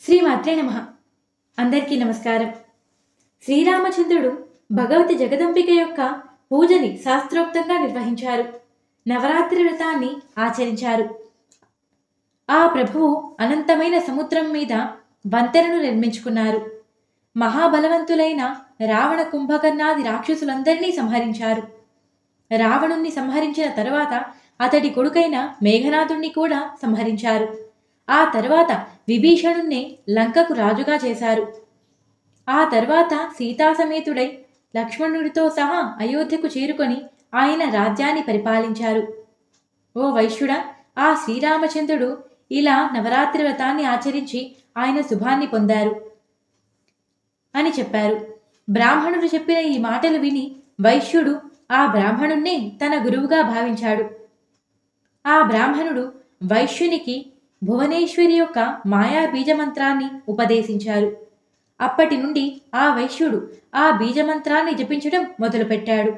శ్రీమాత్రే నమ. అందరికీ నమస్కారం. శ్రీరామచంద్రుడు భగవతి జగదంబిక యొక్క పూజని శాస్త్రోక్తంగా నిర్వహించారు. నవరాత్రి వ్రతాన్ని ఆచరించారు. ఆ ప్రభువు అనంతమైన సముద్రం మీద వంతెనను నిర్మించుకున్నారు. మహాబలవంతులైన రావణ కుంభకర్ణాది రాక్షసులందరినీ సంహరించారు. రావణుణ్ణి సంహరించిన తరువాత అతడి కొడుకైన మేఘనాథుణ్ణి కూడా సంహరించారు. ఆ తర్వాత విభీషణుణ్ణి లంకకు రాజుగా చేశారు. ఆ తర్వాత సీతాసమేతుడై లక్ష్మణుడితో సహా అయోధ్యకు చేరుకొని ఆయన రాజ్యాన్ని పరిపాలించారు. ఓ వైశ్యుడ ఆ శ్రీరామచంద్రుడు ఇలా నవరాత్రి వ్రతాన్ని ఆచరించి ఆయన శుభాన్ని పొందారు అని చెప్పారు. బ్రాహ్మణుడు చెప్పిన ఈ మాటలు విని వైశ్యుడు ఆ బ్రాహ్మణుణ్ణి తన గురువుగా భావించాడు. ఆ బ్రాహ్మణుడు వైశ్యునికి భువనేశ్వరి యొక్క మాయా బీజమంత్రాన్ని ఉపదేశించారు. అప్పటి నుండి ఆ వైశ్యుడు ఆ బీజమంత్రాన్ని జపించడం మొదలుపెట్టాడు.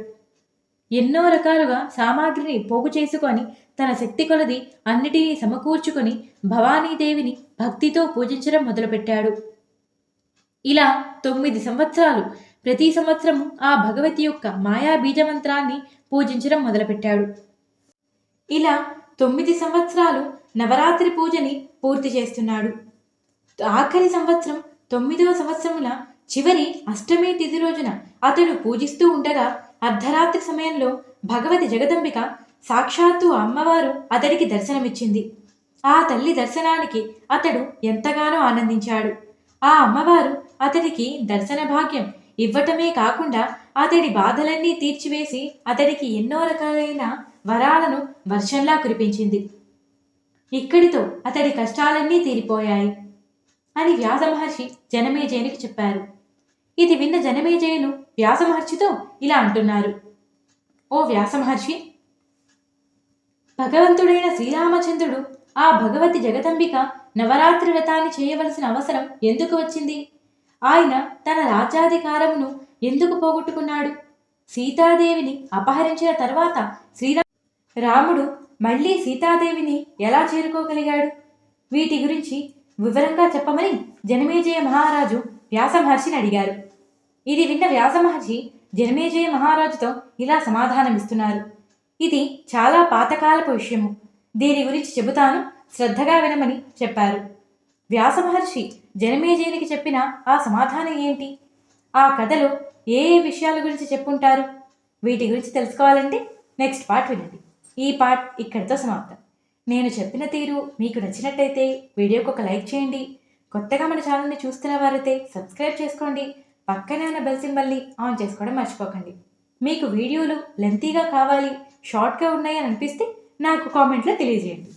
ఎన్నో రకాలుగా సామాగ్రిని పోగు చేసుకొని తన శక్తి కొలది అన్నిటినీ సమకూర్చుకొని భవానీదేవిని భక్తితో పూజించడం మొదలుపెట్టాడు. ఇలా తొమ్మిది సంవత్సరాలు ప్రతి సంవత్సరం ఆ భగవతి యొక్క మాయా బీజమంత్రాన్ని పూజించడం మొదలుపెట్టాడు. ఇలా తొమ్మిది సంవత్సరాలు నవరాత్రి పూజని పూర్తి చేస్తున్నాడు. ఆఖరి సంవత్సరం తొమ్మిదవ సంవత్సరముల చివరి అష్టమి తిథి రోజున అతడు పూజిస్తూ ఉండగా అర్ధరాత్రి సమయంలో భగవతి జగదంబిక సాక్షాత్తు అమ్మవారు అతడికి దర్శనమిచ్చింది. ఆ తల్లి దర్శనానికి అతడు ఎంతగానో ఆనందించాడు. ఆ అమ్మవారు అతడికి దర్శన భాగ్యం ఇవ్వటమే కాకుండా అతడి బాధలన్నీ తీర్చివేసి అతడికి ఎన్నో రకాలైన వరాలను వర్షంలా కురిపించింది. ఇక్కడితో అతడి కష్టాలన్నీ తీరిపోయాయి అని వ్యాసమహర్షి జనమేజయునికి చెప్పారు. ఇది విన్న జనమేజయులు వ్యాసమహర్షితో ఇలా అంటున్నారు. ఓ వ్యాసమహర్షి! భగవంతుడైన శ్రీరామచంద్రుడు ఆ భగవతి జగదంబిక నవరాత్రి వ్రతాన్ని చేయవలసిన అవసరం ఎందుకు వచ్చింది? ఆయన తన రాజ్యాధికారమును ఎందుకు పోగొట్టుకున్నాడు? సీతాదేవిని అపహరించిన తర్వాత శ్రీరా రాముడు మళ్ళీ సీతాదేవిని ఎలా చేరుకోగలిగాడు? వీటి గురించి వివరంగా చెప్పమని జనమేజయ మహారాజు వ్యాసమహర్షిని అడిగారు. ఇది విన్న వ్యాసమహర్షి జనమేజయ మహారాజుతో ఇలా సమాధానమిస్తున్నారు. ఇది చాలా పాతకాలపు విషయము. దీని గురించి చెబుతాను శ్రద్ధగా వినమని చెప్పారు. వ్యాసమహర్షి జనమేజయునికి చెప్పిన ఆ సమాధానం ఏంటి? ఆ కథలో ఏ ఏ విషయాల గురించి చెప్పుంటారు? వీటి గురించి తెలుసుకోవాలంటే నెక్స్ట్ పార్ట్ వినండి. ఈ పార్ట్ ఇక్కడితో సమాప్తం. నేను చెప్పిన తీరు మీకు నచ్చినట్టయితే వీడియోకి ఒక లైక్ చేయండి. కొత్తగా మన ఛానల్ని చూస్తున్న వారైతే సబ్స్క్రైబ్ చేసుకోండి. పక్కనే ఉన్న బెల్ సింబల్ని ఆన్ చేసుకోవడం మర్చిపోకండి. మీకు వీడియోలు లెంతీగా కావాలి షార్ట్గా ఉన్నాయి అని అనిపిస్తే నాకు కామెంట్లో తెలియజేయండి.